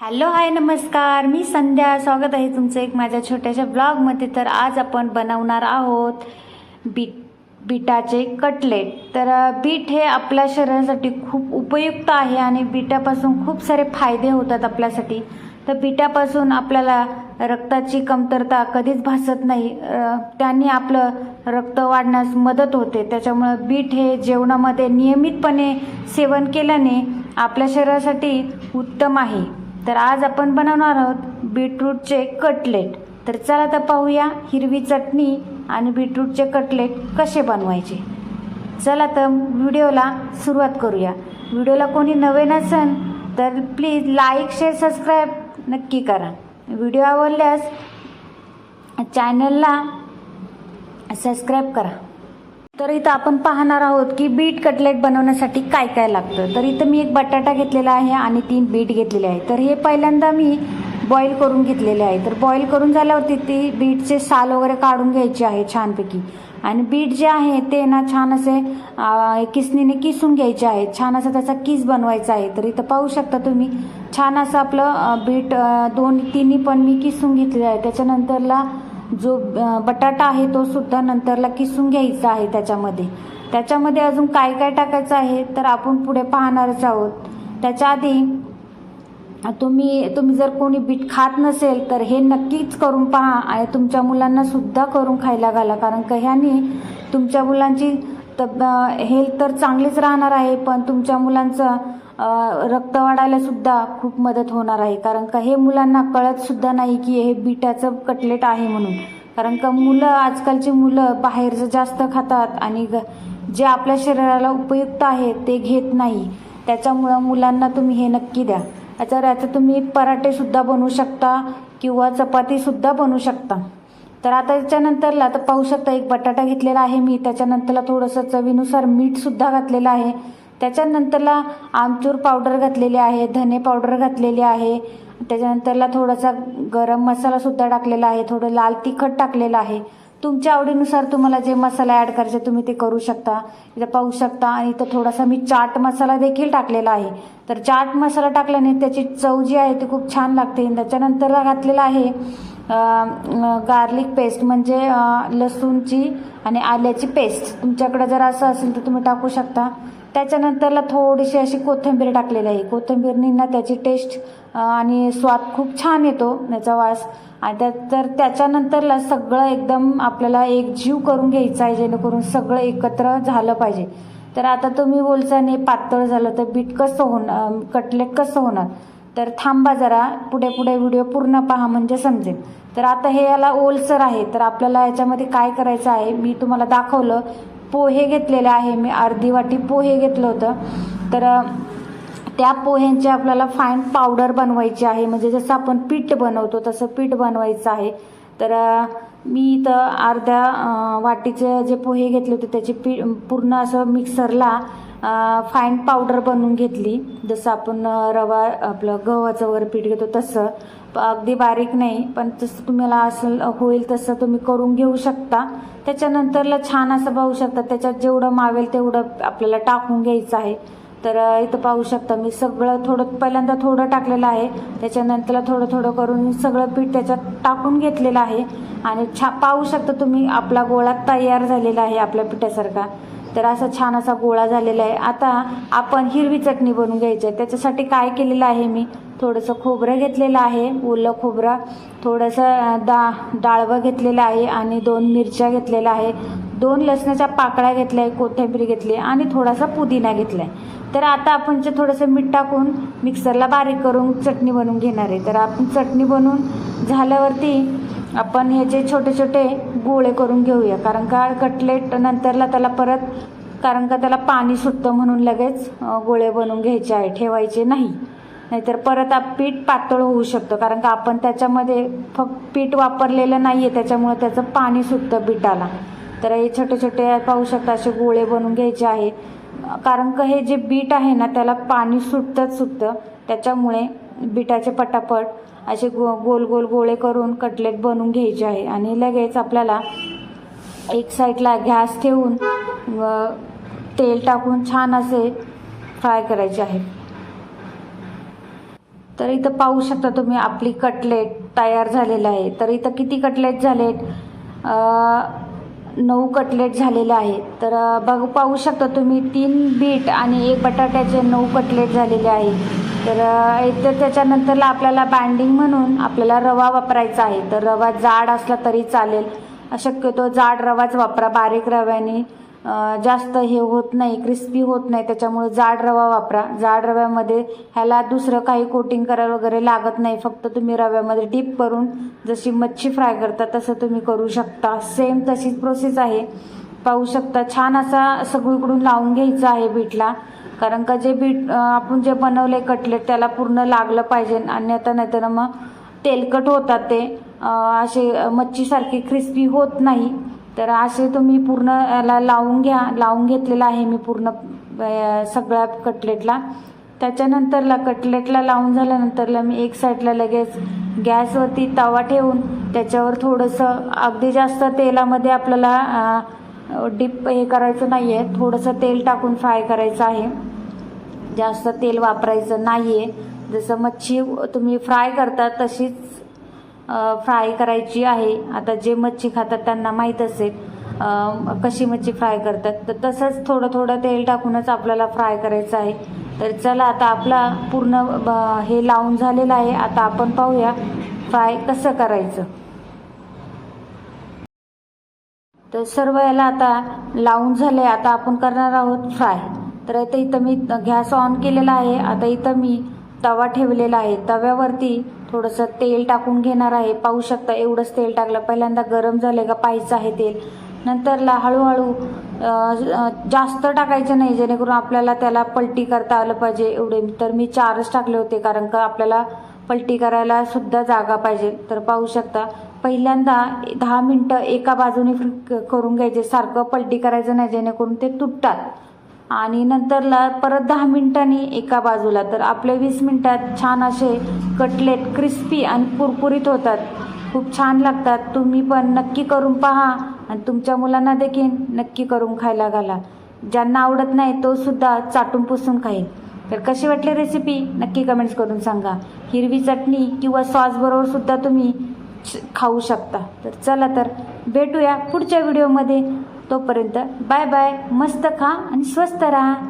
Hello hi नमस्कार. मी संध्या. स्वागत आहे तुमचं एक माझ्या छोट्याशा ब्लॉगमध्ये. तर आज आपण बनवणार आहोत बीट बीटाचे कटलेट तर बीट हे आपल्या शरीरासाठी खूप उपयुक्त आहे आणि बीटापासून खूप सारे फायदे होतात आपल्यासाठी. तर बीटापासून आपल्याला रक्ताची कमतरता कधीच भासत नाही. त्यांनी आपलं रक्त वाढण्यास मदत होते. त्याच्यामुळं बीट हे जेवणामध्ये नियमितपणे सेवन केल्याने आपल्या शरीरासाठी उत्तम आहे. तर आज आपण बनवणार आहोत बीटरूटचे कटलेट. तर चला तर पाहूया हिरवी चटणी आणि बीटरूटचे कटलेट कसे बनवायचे. चला तर व्हिडिओला सुरुवात करूया. व्हिडिओला कोणी नवे नसेल तर प्लीज लाईक शेअर सबस्क्राईब नक्की करा. व्हिडिओ आवडल्यास चॅनलला सबस्क्राईब करा. तर इथं आपण पाहणार आहोत की बीट कटलेट बनवण्यासाठी काय काय लागतं. तर इथं मी एक बटाटा घेतलेला आहे आणि तीन बीट घेतलेले आहे तर हे पहिल्यांदा मी बॉईल करून घेतलेले आहे. तर बॉईल करून झाल्यावरती ती बीटचे साल वगैरे काढून घ्यायचे आहे छानपैकी. आणि बीट जे आहे ते ना छान असे किसनीने किसून घ्यायचे आहे. छान असा त्याचा किस बनवायचा आहे. तर इथं पाहू शकता तुम्ही छान असं आपलं बीट दोन तिन्ही पण मी किसून घेतलेलं आहे. त्याच्यानंतरला जो बटाटा आहे तो सुद्धा नंतरला किसून घ्यायचा आहे त्याच्यामध्ये. त्याच्यामध्ये अजून काय काय टाकायचं आहे तर आपण पुढे पाहणारच आहोत. त्याच्या आधी तुम्ही तुम्ही जर कोणी बीट खात नसेल तर हे नक्कीच करून पहा आणि तुमच्या मुलांना सुद्धा करून खायला घाला. कारण का ह्याने तुमच्या मुलांची तब हेल्थ तर चांगलीच राहणार आहे पण तुमच्या मुलांचं रक्त वाढायला सुद्धा खूप मदत होणार आहे. कारण का हे मुलांना कळत सुद्धा नाही की हे बिटाचं कटलेट आहे म्हणून. कारण का मुलं आजकालची मुलं बाहेरचं जास्त खातात आणि ग- जे आपल्या शरीराला उपयुक्त आहे ते घेत नाही. त्याच्यामुळं मुलांना तुम्ही हे नक्की द्या. याच्यावर याचं तुम्ही पराठे सुद्धा बनवू शकता किंवा चपाती सुद्धा बनवू शकता. तर आता त्याच्यानंतरला आता पाहू शकता एक बटाटा घेतलेला आहे मी. त्याच्यानंतरला थोडंसं चवीनुसार मीठसुद्धा घातलेलं आहे. त्याच्यानंतरला आमचूर पावडर घातलेली आहे धने पावडर घातलेली आहे. त्याच्यानंतरला थोडासा गरम मसालासुद्धा टाकलेला आहे थोडं लाल तिखट टाकलेलं आहे. तुमच्या आवडीनुसार तुम्हाला जे मसाला ॲड करायचे तुम्ही ते करू शकता. इथं पाहू शकता आणि इथं थोडासा मी चाट मसाला देखील टाकलेला आहे. तर चाट मसाला टाकल्याने त्याची चव जी आहे ती खूप छान लागते. त्याच्यानंतरला घातलेला आहे गार्लिक पेस्ट म्हणजे लसूणची आणि आल्याची पेस्ट तुमच्याकडे जर असं असेल तर तुम्ही टाकू शकता. त्याच्यानंतरला थोडीशी अशी कोथिंबीर टाकलेली आहे. कोथिंबीरनी ना त्याची टेस्ट आणि स्वाद खूप छान येतो याचा वास. आणि त्या तर त्याच्यानंतरला सगळं एकदम आपल्याला एक जीव करून घ्यायचं आहे जेणेकरून सगळं एकत्र झालं पाहिजे. तर आता तुम्ही बोलचा नाही पातळ झालं तर बीट कसं होणार? कटलेट कसं होणार? तर थांबा जरा पुढे पुढे व्हिडिओ पूर्ण पहा म्हणजे समजेल. तर आता हे याला ओलसर आहे तर आपल्याला याच्यामध्ये काय करायचं आहे मी तुम्हाला दाखवलं. पोहे घेतलेले आहे मी अर्धी वाटी पोहे घेतलं होतं. तर त्या पोह्यांची आपल्याला फाईन पावडर बनवायची आहे. म्हणजे जसं आपण पीठ बनवतो तसं पीठ बनवायचं आहे. तर मी इथं अर्ध्या वाटीचे जे पोहे घेतले होते त्याचे पी पूर्ण असं मिक्सरला फाईन पावडर बनवून घेतली. जसं आपण रवा आपलं गव्हाचं वगैरे पीठ घेतो तसं. अगदी बारीक नाही पण तसं तुम्हाला असं होईल तसं तुम्ही करून घेऊ शकता. त्याच्यानंतरला छान असं पाहू शकता त्याच्यात जेवढं मावेल तेवढं आपल्याला टाकून घ्यायचं आहे. तर इथं पाहू शकता मी सगळं थोडं पहिल्यांदा थोडं टाकलेलं आहे. त्याच्यानंतर थोडं थोडं करून सगळं पीठ त्याच्यात टाकून घेतलेलं आहे. आणि छा पाहू शकता तुम्ही आपला गोळा तयार झालेला आहे आपल्या पिठासारखा. तर असा छान असा गोळा झालेला आहे. आता आपण हिरवी चटणी बनवून घ्यायची आहे. त्याच्यासाठी काय केलेलं आहे मी? थोडंसं खोबरं घेतलेलं आहे. ओलं खोबरं थोडंसं दा डाळवं घेतलेलं आहे. आणि दोन मिरच्या घेतलेल्या आहे. दोन लसणाच्या पाकळ्या घेतल्या आहे कोथिंबीर घेतली आहे आणि थोडासा पुदिना घेतला आहे तर आता आपण जे थोडंसं मीठ टाकून मिक्सरला बारीक करून चटणी बनवून घेणार आहे. तर आपण चटणी बनवून झाल्यावरती आपण ह्याचे छोटे छोटे गोळे करून घेऊया. कारण का कटलेट नंतरला त्याला परत कारण का त्याला पाणी सुटतं म्हणून लगेच गोळे बनवून घ्यायचे आहे ठेवायचे नाही. नाहीतर परत आप पीठ पातळ होऊ शकतं. कारण का आपण त्याच्यामध्ये फक्त पीठ वापरलेलं नाही आहे त्याच्यामुळे त्याचं पाणी सुटतं पिठाला. तर हे छोटे छोटे पाहू शकता असे गोळे बनवून घ्यायचे आहे. कारण का हे जे बीट आहे ना त्याला पाणी सुटतंच सुटतं. त्याच्यामुळे बिटाचे पटापट असे गो गोल गोल गोळे करून कटलेट बनवून घ्यायचे आहे. आणि लगेच आपल्याला एक साईडला गॅस ठेवून तेल टाकून छान असे फ्राय करायचे आहे. तर इथं पाहू शकता तुम्ही आपली कटलेट तयार झालेलं आहे. तर इथं किती कटलेट झालेत? नऊ कटलेट झालेले आहेत. तर बघ पाहू शकता तुम्ही तीन बीट आणि एक बटाट्याचे नऊ कटलेट झालेले आहेत. तर एकतर त्याच्यानंतरला आपल्याला बँडिंग म्हणून आपल्याला रवा वापरायचा आहे. तर रवा जाड असला तरी चालेल. शक्यतो जाड रवाच वापरा. बारीक रव्याने जास्त हे होत नाही क्रिस्पी होत नाही त्याच्यामुळे जाड रवा वापरा. जाड रव्यामध्ये ह्याला दुसरं काही कोटिंग करायला वगैरे लागत नाही. फक्त तुम्ही रव्यामध्ये डीप करून जशी मच्छी फ्राय करता तसं तुम्ही करू शकता. सेम तशीच प्रोसेस आहे. पाहू शकता छान असा सगळीकडून लावून घ्यायचं आहे बीटला. कारण का जे बीट आपण जे बनवले कटलेट त्याला पूर्ण लागलं पाहिजे. आणि आता नाहीतर मग तेलकट होतात ते. असे मच्छीसारखी क्रिस्पी होत नाही. तर असे तुम्ही पूर्ण याला लावून घ्या लावून घेतलेला आहे मी पूर्ण सगळ्या कटलेटला. त्याच्यानंतरला कटलेटला लावून झाल्यानंतरला मी एक साईडला लगेच गॅसवरती तवा ठेवून त्याच्यावर थोडंसं अगदी जास्त तेलामध्ये आपल्याला डीप हे करायचं नाही आहे थोडंसं तेल टाकून फ्राय करायचं आहे. जास्त तेल वापरायचं नाही आहे जसं मच्छी तुम्ही फ्राय करता तशीच फ्राय करायची आहे. आता जे मच्छी खातात त्यांना माहीत असेल कशी मच्छी फ्राय करतात. तर तसंच थोडं थोडं तेल टाकूनच आपल्याला फ्राय करायचं आहे. तर चला आता आपला पूर्ण हे लावून झालेलं आहे. आता आपण पाहूया फ्राय कसं करायचं. तर सर्व याला आता लावून झाले आता आपण करणार आहोत फ्राय तर आता इथं मी गॅस ऑन केलेला आहे. आता इथं मी तवा ठेवलेला आहे. तव्यावरती थोडंसं तेल टाकून घेणार आहे. पाहू शकता एवढंच तेल टाकलं. पहिल्यांदा गरम झाले का? पाहायचं आहे तेल. नंतरला हळूहळू जास्त टाकायचं नाही जेणेकरून आपल्याला त्याला पलटी करता आलं पाहिजे एवढे. तर मी चारच टाकले होते कारण का आपल्याला पलटी करायला सुद्धा जागा पाहिजे. तर पाहू शकता पहिल्यांदा दहा मिनटं एका बाजूने फ्री- करून घ्यायचे. सारखं पलटी करायचं नाही जेणेकरून ते तुटतात. आणि नंतरला परत दहा मिनिटांनी एका बाजूला. तर आपले वीस मिनिटात छान असे कटलेट क्रिस्पी आणि कुरकुरीत होतात. खूप छान लागतात. तुम्ही पण नक्की करून पहा आणि तुमच्या मुलांना देखील नक्की करून खायला घाला. ज्यांना आवडत नाही तो सुद्धा चाटून पुसून खाईल. तर कशी वाटली रेसिपी नक्की कमेंट्स करून सांगा. हिरवी चटणी किंवा सॉसबरोबर सुद्धा तुम्ही खाऊ शकता. तर चला तर भेटूया पुढच्या व्हिडिओमध्ये तोपर्यंत बाय बाय मस्त खा आणि स्वस्त राहा.